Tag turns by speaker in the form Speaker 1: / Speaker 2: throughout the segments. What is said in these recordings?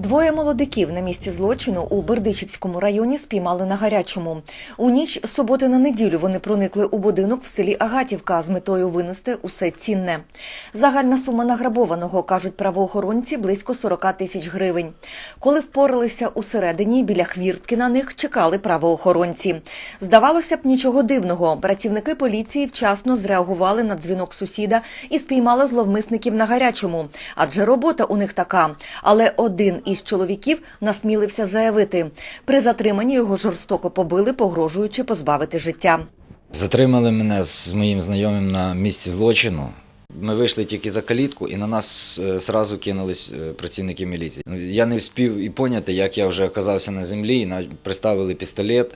Speaker 1: Двоє молодиків на місці злочину у Бердичівському районі спіймали на гарячому. У ніч суботи на неділю вони проникли у будинок в селі Агатівка з метою винести усе цінне. Загальна сума награбованого, кажуть правоохоронці, близько 40 тисяч гривень. Коли впоралися усередині, біля хвіртки на них чекали правоохоронці. Здавалося б, нічого дивного. Працівники поліції вчасно зреагували на дзвінок сусіда і спіймали зловмисників на гарячому. Адже робота у них така. Але один із чоловіків насмілився заявити. При затриманні його жорстоко побили, погрожуючи позбавити життя.
Speaker 2: Затримали мене з моїм знайомим на місці злочину. Ми вийшли тільки за калітку, і на нас е, зразу кинулись е, працівники міліції. Ну, Я не встиг і поняти, як я вже оказався на землі, і приставили пістолет,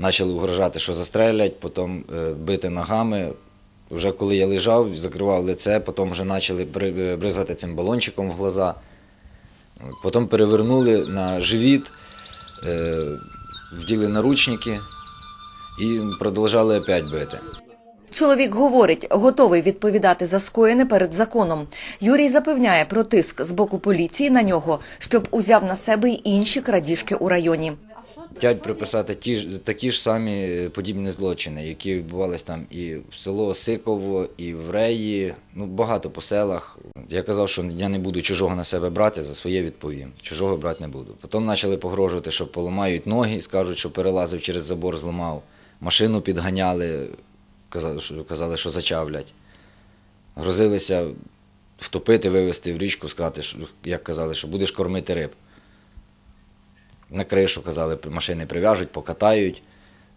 Speaker 2: почали угрожати, що застрелять, потім е, бити ногами. Вже коли я лежав, закривав лице, потім вже почали бри- е, бризгати цим балончиком в глаза. Потім перевернули на живіт, е, вділи наручники і продовжали опять бити.
Speaker 1: Чоловік говорить, готовий відповідати за скоєне перед законом. Юрій запевняє про тиск з боку поліції на нього, щоб узяв на себе й інші крадіжки у районі.
Speaker 2: Хотять приписати ті ж такі ж самі подібні злочини, які відбувалися там і в село Сиково, і в Реї, ну багато по селах. Я казав, що я не буду чужого на себе брати, за своє відповім. Чужого брати не буду. Потім почали погрожувати, що поламають ноги, скажуть, що перелазив через забор, зламав. Машину підганяли, казали, що, зачавлять. Грозилися втопити, вивезти в річку, сказати, як казали, що будеш кормити риб. На кришу казали, машини прив'яжуть, покатають.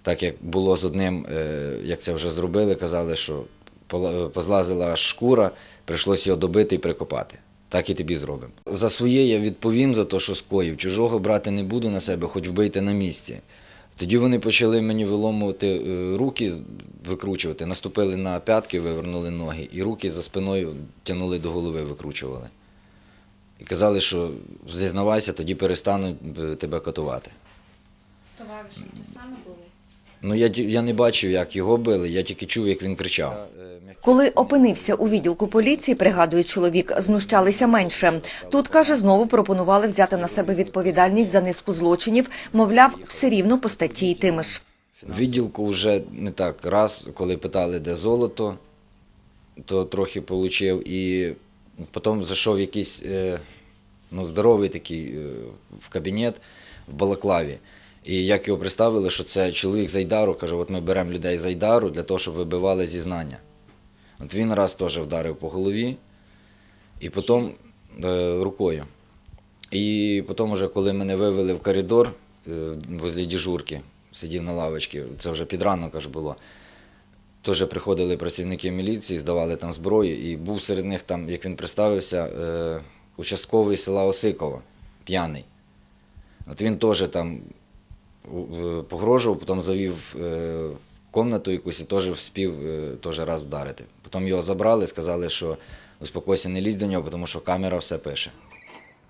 Speaker 2: Так як було з одним, е, як це вже зробили, казали, що пола- позлазила шкура, прийшлося його добити і прикопати. Так і тобі зробимо. За своє я відповім за те, що скоїв. Чужого брати не буду на себе, хоч вбийте на місці. Тоді вони почали мені виломувати е, руки, викручувати, наступили на п'ятки, вивернули ноги, і руки за спиною тягнули до голови, викручували. І казали, що зізнавайся, тоді перестануть е, тебе катувати.
Speaker 3: Товариші ті самі були.
Speaker 2: Ну я, я не бачив, як його били, я тільки чув, як він кричав.
Speaker 1: Коли опинився у відділку поліції, пригадує чоловік, знущалися менше. Тут каже, знову пропонували взяти на себе відповідальність за низку злочинів. Мовляв, все рівно по статті йтиме ж.
Speaker 2: В відділку вже не так раз, коли питали, де золото, то трохи отримав. І потім зайшов якийсь е, ну, здоровий такий е, в кабінет в Балаклаві. І як його представили, що це чоловік з Айдару, каже, от ми беремо людей з Айдару для того, щоб вибивали зізнання. От він раз теж вдарив по голові, і потім е, рукою. І потім, уже, коли мене вивели в коридор возле дежурки, сидів на лавочці, це вже під ранок аж було. Теж приходили працівники міліції, здавали там зброю, і був серед них там, як він представився, е, участковий села Осикова, п'яний. От він теж там е, погрожував, потім завів е, в кімнату якусь і теж вспів е, теж раз вдарити. Потім його забрали, сказали, що успокойся, не лізь до нього, тому що камера все пише.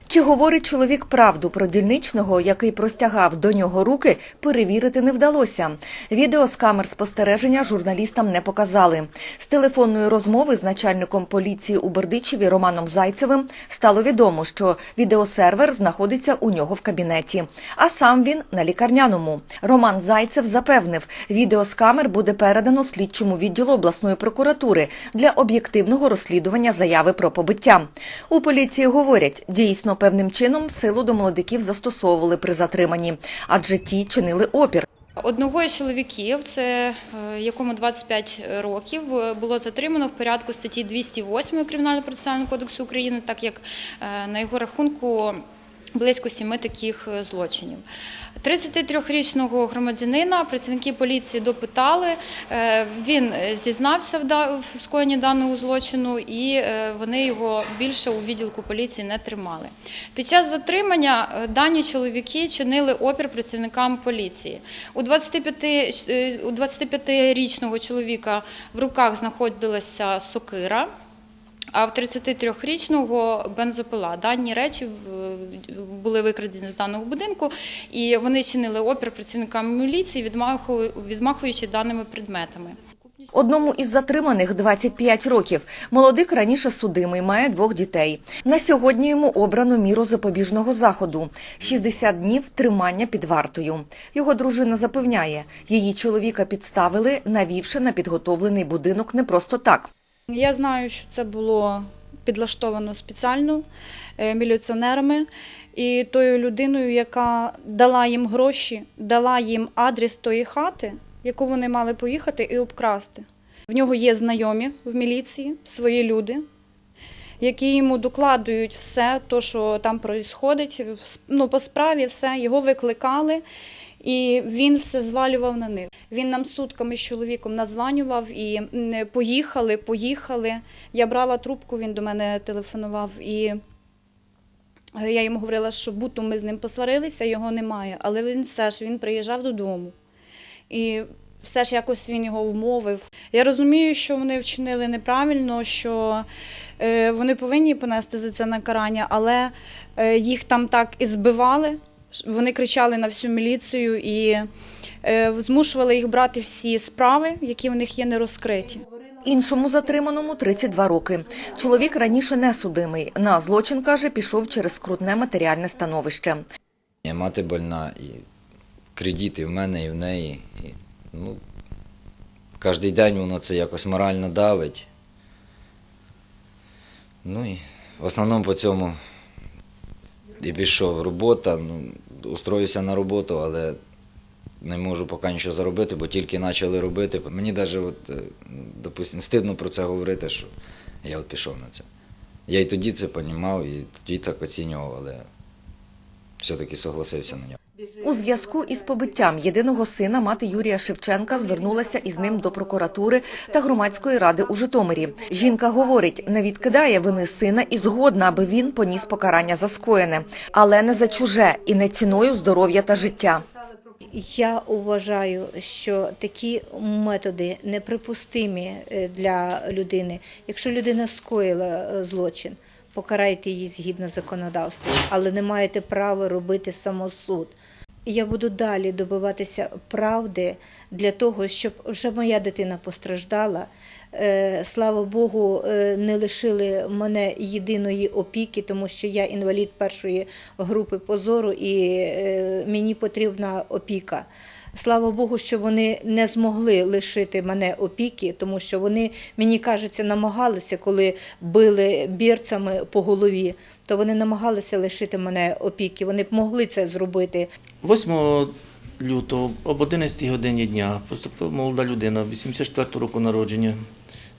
Speaker 1: Чи говорить чоловік правду про дільничного, який простягав до нього руки, перевірити не вдалося. Відео з камер спостереження журналістам не показали. З телефонної розмови з начальником поліції у Бердичеві Романом Зайцевим стало відомо, що відеосервер знаходиться у нього в кабінеті, а сам він на лікарняному. Роман Зайцев запевнив, відео з камер буде передано слідчому відділу обласної прокуратури для об'єктивного розслідування заяви про побиття. У поліції говорять, дійсно певним чином силу до молодиків застосовували при затриманні, адже ті чинили опір.
Speaker 3: Одного із чоловіків, це е, якому 25 років, е, було затримано в порядку статті 208 кримінально процесуального кодексу України, так як е, на його рахунку близько сіми таких е, злочинів. 33-річного громадянина працівники поліції допитали. е, Він е, зізнався в скоєнні даного злочину, і вони його більше у відділку поліції не тримали. Під час затримання дані чоловіки чинили опір працівникам поліції. У 25 у 25-річного чоловіка в руках знаходилася сокира. А в 33-річного бензопила. Дані речі були викрадені з даного будинку, і вони чинили опір працівникам міліції, відмахуючи даними предметами.
Speaker 1: Одному із затриманих 25 років. Молодик раніше судимий, має двох дітей. На сьогодні йому обрано міру запобіжного заходу – 60 днів тримання під вартою. Його дружина запевняє, її чоловіка підставили, навівши на підготовлений будинок не просто так.
Speaker 4: Я знаю, що це було підлаштовано спеціально е, міліціонерами і тою людиною, яка дала їм гроші, дала їм адрес тої хати, яку вони мали поїхати і обкрасти. В нього є знайомі в міліції, свої люди, які йому докладують все, то, що там відбувається, ну, по справі все, його викликали. І він все звалював на них. Він нам сутками з чоловіком названював і поїхали, поїхали. Я брала трубку, він до мене телефонував, і е, я йому говорила, що будто ми з ним посварилися, його немає. Але він все ж він приїжджав додому. І все ж якось він його вмовив. Я розумію, що вони вчинили неправильно, що е, вони повинні понести за це накарання, але е, їх там так і збивали. Вони кричали на всю міліцію і е, змушували їх брати всі справи, які в них є не розкриті.
Speaker 1: Іншому затриманому 32 роки. Чоловік раніше не судимий. На злочин, каже, пішов через скрутне матеріальне становище.
Speaker 2: І Мати больна, і кредити в мене, і в неї. І, ну, кожен день воно це якось морально давить. Ну і в основному по цьому і пішов робота. Ну, устроївся на роботу, але не можу поки нічого заробити, бо тільки почали робити. Мені навіть, от, е, ну, допустим, стидно про це говорити, що я от пішов на це. Я і тоді це розумів, і тоді так оцінював, але все-таки согласився на нього.
Speaker 1: У зв'язку із побиттям єдиного сина мати Юрія Шевченка звернулася із ним до прокуратури та громадської ради у Житомирі. Жінка говорить, не відкидає вини сина і згодна, аби він поніс покарання за скоєне, але не за чуже і не ціною здоров'я та життя.
Speaker 5: Я вважаю, що такі методи неприпустимі е, для людини. Якщо людина скоїла е, злочин, покарайте її згідно законодавства, але не маєте права робити самосуд. Я буду далі добиватися правди для того, щоб вже моя дитина постраждала. Е, Слава Богу, е, не лишили мене єдиної опіки, тому що я інвалід першої групи позору і е, мені потрібна опіка. Слава Богу, що вони не змогли лишити мене опіки, тому що вони, мені кажеться, намагалися, коли били бірцями по голові, то вони намагалися лишити мене опіки. Вони б могли це зробити.
Speaker 6: 8 лютого об 11 годині дня поступила молода людина 84 року народження.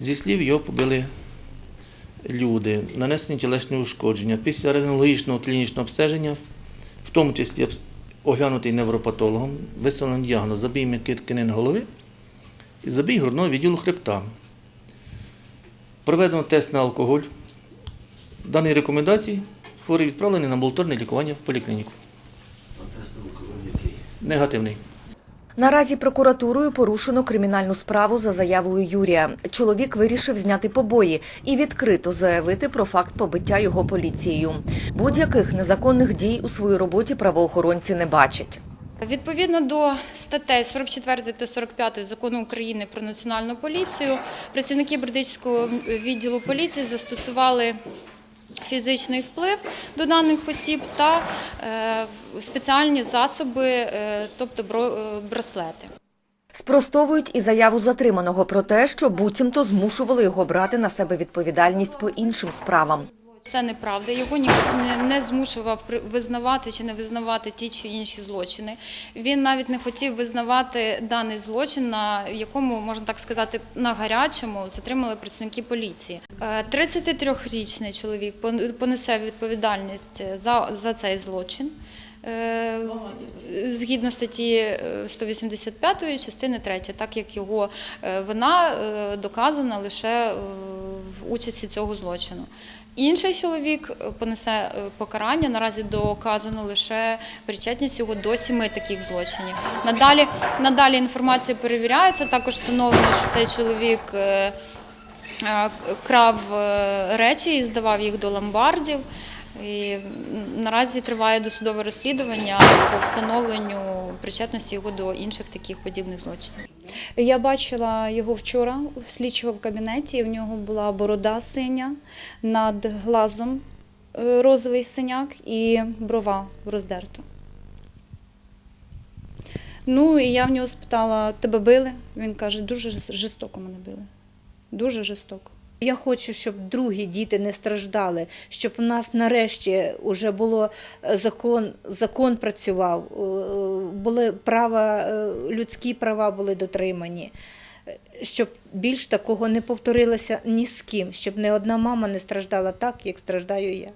Speaker 6: Зі слів його побили люди, нанесені тілесні ушкодження. Після рентгенологічного клінічного обстеження, в тому числі оглянутий невропатологом, виставлений діагноз забій м'яких тканин голови і забій грудного відділу хребта. Проведено тест на алкоголь. Дані рекомендації хворий відправлений на амбулаторне лікування в поліклініку. Негативний.
Speaker 1: Наразі прокуратурою порушено кримінальну справу за заявою Юрія. Чоловік вирішив зняти побої і відкрито заявити про факт побиття його поліцією. Будь-яких незаконних дій у своїй роботі правоохоронці не бачать.
Speaker 3: Відповідно до статей 44 та 45 закону України про національну поліцію, працівники Бердичського відділу поліції застосували фізичний вплив до даних осіб та е, спеціальні засоби, е, тобто е, браслети.
Speaker 1: Спростовують і заяву затриманого про те, що буцімто змушували його брати на себе відповідальність по іншим справам.
Speaker 3: Це неправда. Його ніхто не, змушував визнавати чи не визнавати ті чи інші злочини. Він навіть не хотів визнавати даний злочин, на якому можна так сказати, на гарячому затримали працівники поліції. Е, 33-річний чоловік понесе відповідальність за, за цей злочин. Е, Згідно статті е, 185 частини 3, так як його е, вина е, доказана лише е, в участі цього злочину. Інший чоловік е, понесе е, покарання. Наразі доказано лише причетність його до сіми таких злочинів. Надалі, надалі інформація перевіряється. Також встановлено, що цей чоловік е, крав речі і здавав їх до ломбардів. І наразі триває досудове розслідування по встановленню причетності його до інших таких подібних злочинів.
Speaker 4: Я бачила його вчора в слідчого в кабінеті. В нього була борода синя, над глазом е, розовий синяк і брова роздерта. Ну і я в нього спитала, тебе били? Він каже, дуже жорстоко мене били. Дуже жорстоко.
Speaker 5: Я хочу, щоб другі діти не страждали, щоб у нас нарешті вже було е, закон, закон працював, е, були права, е, людські права були дотримані, щоб більш такого не повторилося ні з ким, щоб не одна мама не страждала так, як страждаю я.